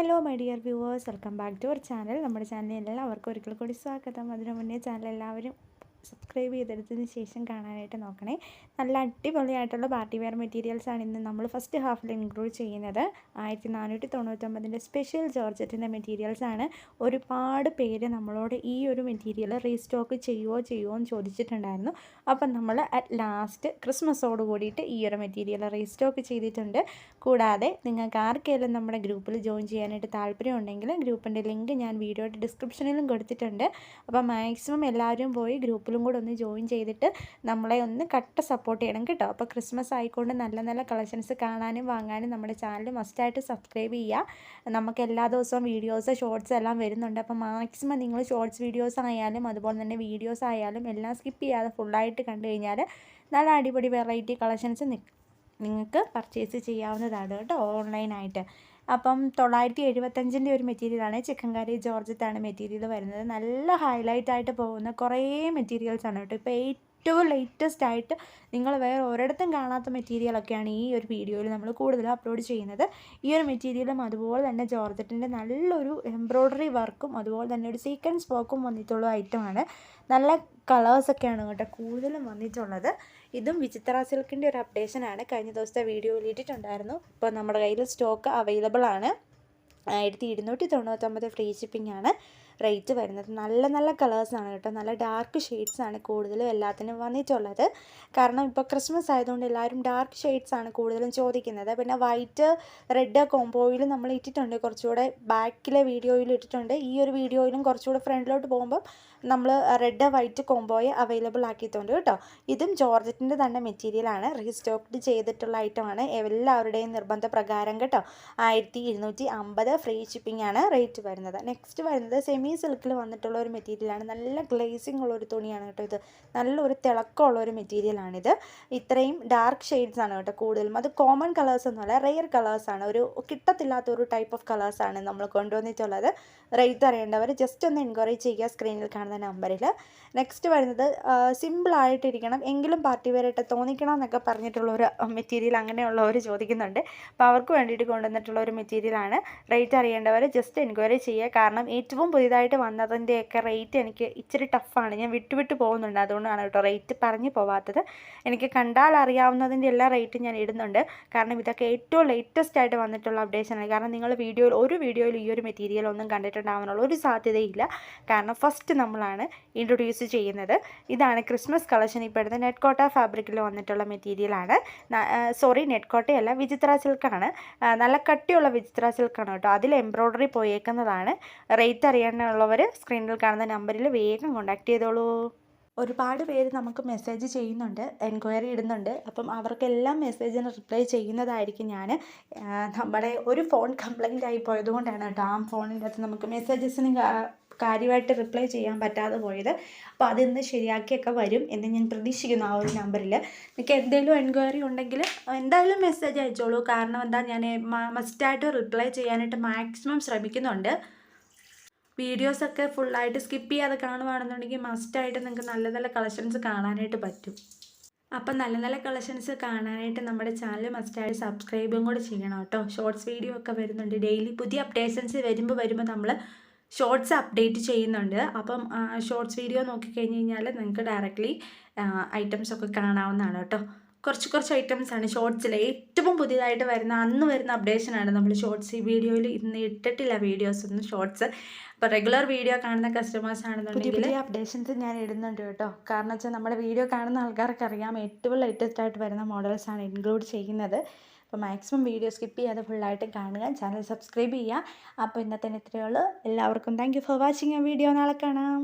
Hello my dear viewers welcome back to our channel നമ്മുടെ ചാനലിൽ എല്ലാവർക്കും ഒരിക്കൽ കൂടി സ്വാഗതം. അതിനു മുന്നേ ചാനൽ എല്ലാവരും സബ്സ്ക്രൈബ് ചെയ്തെടുത്തതിന് ശേഷം കാണാനായിട്ട് നോക്കണേ. നല്ല അടിപൊളിയായിട്ടുള്ള പാർട്ടി വെയർ മെറ്റീരിയൽസാണ് ഇന്ന് നമ്മൾ ഫസ്റ്റ് ഹാഫിൽ ഇൻക്ലൂഡ് ചെയ്യുന്നത്. ആയിരത്തി നാനൂറ്റി തൊണ്ണൂറ്റൊമ്പതിന്റെ സ്പെഷ്യൽ ജോർജറ്റിന്റെ മെറ്റീരിയൽസാണ് ഒരുപാട് പേര് നമ്മളോട് ഈ ഒരു മെറ്റീരിയൽ റീസ്റ്റോക്ക് ചെയ്യുമോ ചെയ്യുമോ എന്ന് ചോദിച്ചിട്ടുണ്ടായിരുന്നു. അപ്പം നമ്മൾ അറ്റ് ലാസ്റ്റ് ക്രിസ്മസോട് കൂടിയിട്ട് ഈ ഒരു മെറ്റീരിയൽ റീസ്റ്റോക്ക് ചെയ്തിട്ടുണ്ട്. കൂടാതെ നിങ്ങൾക്ക് ആർക്കെങ്കിലും നമ്മുടെ ഗ്രൂപ്പിൽ ജോയിൻ ചെയ്യാനായിട്ട് താല്പര്യമുണ്ടെങ്കിൽ ഗ്രൂപ്പിന്റെ ലിങ്ക് ഞാൻ വീഡിയോയുടെ ഡിസ്ക്രിപ്ഷനിലും കൊടുത്തിട്ടുണ്ട്. അപ്പോൾ മാക്സിമം എല്ലാവരും പോയി ഗ്രൂപ്പിലും കൂടെ ഒന്ന് ജോയിൻ ചെയ്തിട്ട് നമ്മളെ ഒന്ന് കട്ട സപ്പോർട്ട് ചെയ്യണം കേട്ടോ. അപ്പോൾ ക്രിസ്മസ് ആയിക്കൊണ്ട് നല്ല നല്ല കളക്ഷൻസ് കാണാനും വാങ്ങാനും നമ്മുടെ ചാനൽ മസ്റ്റായിട്ട് സബ്സ്ക്രൈബ് ചെയ്യുക. നമുക്ക് എല്ലാ ദിവസവും വീഡിയോസ് ഷോർട്സ് എല്ലാം വരുന്നുണ്ട്. അപ്പോൾ മാക്സിമം നിങ്ങൾ ഷോർട്സ് വീഡിയോസ് ആയാലും അതുപോലെ തന്നെ വീഡിയോസ് ആയാലും എല്ലാം സ്കിപ്പ് ചെയ്യാതെ ഫുള്ളായിട്ട് കണ്ടു കഴിഞ്ഞാൽ നല്ല അടിപൊളി വെറൈറ്റി കളക്ഷൻസ് നിങ്ങൾക്ക് പർച്ചേസ് ചെയ്യാവുന്നതാണ് കേട്ടോ ഓൺലൈനായിട്ട് അപ്പം തൊള്ളായിരത്തി എഴുപത്തഞ്ചിന്റെ ഒരു മെറ്റീരിയലാണ് ചിക്കൻ കറി ജോർജത്താണ് മെറ്റീരിയൽ വരുന്നത്. നല്ല ഹൈലൈറ്റ് ആയിട്ട് പോകുന്ന കുറേ മെറ്റീരിയൽസ് ആണ് കേട്ടോ. ഇപ്പോൾ ഏറ്റവും ലേറ്റസ്റ്റ് ആയിട്ട് നിങ്ങൾ വേറെ ഒരിടത്തും കാണാത്ത മെറ്റീരിയലൊക്കെയാണ് ഈ ഒരു വീഡിയോയിൽ നമ്മൾ കൂടുതലും അപ്ലോഡ് ചെയ്യുന്നത്. ഈ ഒരു മെറ്റീരിയലും അതുപോലെ തന്നെ ജോർജറ്റിന്റെ നല്ലൊരു എംബ്രോയ്ഡറി വർക്കും അതുപോലെ തന്നെ ഒരു സീക്വൻസ് വർക്കും വന്നിട്ടുള്ള ഐറ്റമാണ് നല്ല കളേഴ്സൊക്കെയാണ് കേട്ടോ കൂടുതലും വന്നിട്ടുള്ളത്. ഇതും വിചിത്ര സിൽക്കിന്റെ ഒരു അപ്ഡേഷനാണ് കഴിഞ്ഞ ദിവസത്തെ വീഡിയോ ഇട്ടിട്ടുണ്ടായിരുന്നു. ഇപ്പോൾ നമ്മുടെ കയ്യിൽ സ്റ്റോക്ക് അവൈലബിൾ ആണ്. ആയിരത്തി ഇരുന്നൂറ്റി തൊണ്ണൂറ്റൊമ്പത് ഫ്രീ ഷിപ്പിംഗ് ആണ്. റേറ്റ് വരുന്നത്. നല്ല നല്ല കളേഴ്സാണ് കേട്ടോ. നല്ല ഡാർക്ക് ഷെയ്ഡ്സാണ് കൂടുതലും എല്ലാത്തിനും വന്നിട്ടുള്ളത്. കാരണം ഇപ്പോൾ ക്രിസ്മസ് ആയതുകൊണ്ട് എല്ലാവരും ഡാർക്ക് ഷെയ്ഡ്സാണ് കൂടുതലും ചോദിക്കുന്നത്. പിന്നെ വൈറ്റ് റെഡ് കോംബോയിൽ നമ്മൾ ഇട്ടിട്ടുണ്ട്. കുറച്ചുകൂടെ ബാക്കിലെ വീഡിയോയിൽ ഇട്ടിട്ടുണ്ട്. ഈ ഒരു വീഡിയോയിലും കുറച്ചുകൂടെ ഫ്രണ്ടിലോട്ട് പോകുമ്പം നമ്മൾ റെഡ് വൈറ്റ് കോംബോയെ അവൈലബിൾ ആക്കിയിട്ടുണ്ട് കേട്ടോ. ഇതും ജോർജറ്റിന്റെ തന്നെ മെറ്റീരിയലാണ് റീസ്റ്റോക്ക്ഡ് ചെയ്തിട്ടുള്ള ഐറ്റമാണ് എല്ലാവരുടെയും നിർബന്ധ പ്രകാരം കേട്ടോ. ആയിരത്തി ഫ്രീ ഷിപ്പിംഗ് ആണ് റേറ്റ് വരുന്നത്. നെക്സ്റ്റ് വരുന്നത് സെമി സിൽക്കിൽ വന്നിട്ടുള്ള ഒരു മെറ്റീരിയലാണ് നല്ല ഗ്ലേസിംഗ് ഉള്ള ഒരു തുണിയാണ് കേട്ടോ ഇത്. നല്ലൊരു തിളക്കമുള്ള ഒരു മെറ്റീരിയലാണിത് ഇത്രയും ഡാർക്ക് ഷെയ്ഡ്സ് ആണ് കേട്ടോ കൂടുതലും. അത് കോമൺ കളേഴ്സ് ഒന്നുമല്ല റെയർ കളേഴ്സാണ് ഒരു കിട്ടത്തില്ലാത്ത ഒരു ടൈപ്പ് ഓഫ് കളേഴ്സാണ് നമ്മൾ കൊണ്ടുവന്നിട്ടുള്ളത്. റേറ്റ് അറിയേണ്ടവർ ജസ്റ്റ് ഒന്ന് എൻക്വയറി ചെയ്യുക സ്ക്രീനിൽ കാണുന്ന നമ്പറിൽ നെക്സ്റ്റ് വരുന്നത് സിമ്പിളായിട്ടിരിക്കണം എങ്കിലും പാർട്ടി വരട്ടെ തോന്നിക്കണം എന്നൊക്കെ പറഞ്ഞിട്ടുള്ള ഒരു മെറ്റീരിയൽ അങ്ങനെയുള്ളവർ ചോദിക്കുന്നുണ്ട്. അപ്പോൾ അവർക്ക് വേണ്ടിയിട്ട് കൊണ്ടുവന്നിട്ടുള്ള ഒരു മെറ്റീരിയലാണ് റേറ്റ് അറിയേണ്ടവർ ജസ്റ്റ് എൻക്വയറി ചെയ്യുക. കാരണം ഏറ്റവും പുതിയതായിട്ട് വന്നതിന്റെയൊക്കെ റേറ്റ് എനിക്ക് ഇച്ചിരി ടഫാണ് ഞാൻ വിട്ടു വിട്ടു പോകുന്നുണ്ട്. അതുകൊണ്ടാണ് കേട്ടോ റേറ്റ് പറഞ്ഞു പോവാത്തത്. എനിക്ക് കണ്ടാൽ അറിയാവുന്നതിന്റെ എല്ലാ റേറ്റും ഞാൻ ഇടുന്നുണ്ട്. കാരണം ഇതൊക്കെ ഏറ്റവും ലേറ്റസ്റ്റ് ആയിട്ട് വന്നിട്ടുള്ള അപ്ഡേഷൻ ആണ്. കാരണം നിങ്ങൾ വീഡിയോയിൽ ഒരു വീഡിയോയിൽ ഈ ഒരു മെറ്റീരിയൽ ഒന്നും കണ്ടിട്ടുണ്ടാവാനുള്ള ഒരു സാധ്യതയില്ല. കാരണം ഫസ്റ്റ് നമ്മളാണ് ഇൻട്രൊഡ്യൂസ് ചെയ്യുന്നത്. ഇതാണ് ക്രിസ്മസ് കളക്ഷൻ ഇപ്പോഴത്തെ നെറ്റ് കോട്ട ഫാബ്രിക്കിൽ വന്നിട്ടുള്ള മെറ്റീരിയലാണ് സോറി നെറ്റ് കോട്ടയല്ല വിചിത്ര സിൽക്കാണ് നല്ല കട്ടിയുള്ള വിചിത്ര സിൽക്കാണ് കേട്ടോ. അതിൽ എംബ്രോയിഡറി പോയേക്കുന്നതാണ്. റേറ്റ് അറിയാനുള്ളവർ സ്ക്രീനിൽ കാണുന്ന നമ്പറിൽ വേഗം കോൺടാക്റ്റ് ചെയ്തോളൂ. ഒരുപാട് പേര് നമുക്ക് മെസ്സേജ് ചെയ്യുന്നുണ്ട് എൻക്വയറി ഇടുന്നുണ്ട്. അപ്പം അവർക്കെല്ലാം മെസ്സേജിന് റിപ്ലൈ ചെയ്യുന്നതായിരിക്കും ഞാൻ നമ്മുടെ ഒരു ഫോൺ കംപ്ലൈന്റ് ആയി പോയതുകൊണ്ടാണ് കേട്ടോ. ആ ഫോണിന്റെ അകത്ത് നമുക്ക് മെസ്സേജസിന് കാര്യമായിട്ട് റിപ്ലൈ ചെയ്യാൻ പറ്റാതെ പോയത്. അപ്പോൾ അതിന്ന് ശരിയാക്കിയൊക്കെ വരും എന്ന് ഞാൻ പ്രതീക്ഷിക്കുന്നു ആ ഒരു നമ്പറിൽ നിങ്ങൾക്ക് എന്തെങ്കിലും എൻക്വയറി ഉണ്ടെങ്കിൽ എന്തായാലും മെസ്സേജ് അയച്ചോളൂ. കാരണം എന്താ ഞാൻ മസ്റ്റായിട്ട് റിപ്ലൈ ചെയ്യാനായിട്ട് മാക്സിമം ശ്രമിക്കുന്നുണ്ട്. വീഡിയോസൊക്കെ ഫുള്ളായിട്ട് സ്കിപ്പ് ചെയ്യാതെ കാണുവാണെന്നുണ്ടെങ്കിൽ മസ്റ്റായിട്ട് നിങ്ങൾക്ക് നല്ല നല്ല കളക്ഷൻസ് കാണാനായിട്ട് പറ്റും. അപ്പം നല്ല നല്ല കളക്ഷൻസ് കാണാനായിട്ട് നമ്മുടെ ചാനൽ മസ്റ്റായിട്ട് സബ്സ്ക്രൈബും കൂടെ ചെയ്യണം കേട്ടോ. ഷോർട്സ് വീഡിയോ ഒക്കെ വരുന്നുണ്ട്. ഡെയിലി പുതിയ അപ്ഡേഷൻസ് വരുമ്പോൾ വരുമ്പോൾ നമ്മൾ ഷോർട്സ് അപ്ഡേറ്റ് ചെയ്യുന്നുണ്ട്. അപ്പം ഷോർട്സ് വീഡിയോ നോക്കിക്കഴിഞ്ഞ് കഴിഞ്ഞാൽ നിങ്ങൾക്ക് ഡയറക്റ്റ്ലി ഐറ്റംസ് ഒക്കെ കാണാവുന്നതാണ് കേട്ടോ. കുറച്ച് കുറച്ച് ഐറ്റംസ് ആണ് ഷോർട്സിൽ ഏറ്റവും പുതിയതായിട്ട് വരുന്ന അന്ന് വരുന്ന അപ്ഡേഷനാണ് നമ്മൾ ഷോർട്സ് ഈ വീഡിയോയിൽ ഇന്ന് ഇട്ടിട്ടില്ല വീഡിയോസ് ഒന്നും ഷോർട്സ് അപ്പോൾ റെഗുലർ വീഡിയോ കാണുന്ന കസ്റ്റമേഴ്സ് ആണെന്നുണ്ടെങ്കിൽ ഈ അപ്ഡേഷൻസ് ഞാൻ ഇടുന്നുണ്ട് കേട്ടോ. കാരണം വെച്ചാൽ നമ്മുടെ വീഡിയോ കാണുന്ന ആൾക്കാർക്ക് അറിയാം ഏറ്റവും ലേറ്റസ്റ്റ് ആയിട്ട് വരുന്ന മോഡൽസാണ് ഇൻക്ലൂഡ് ചെയ്യുന്നത്. അപ്പോൾ മാക്സിമം വീഡിയോ സ്കിപ്പ് ചെയ്യാതെ ഫുള്ളായിട്ട് കാണുക ചാനൽ സബ്സ്ക്രൈബ് ചെയ്യുക. അപ്പോൾ ഇന്നത്തെ ഇത്രയേ ഉള്ളൂ. എല്ലാവർക്കും താങ്ക് യു ഫോർ വാച്ചിങ് ആ വീഡിയോ നാളെ കാണാം.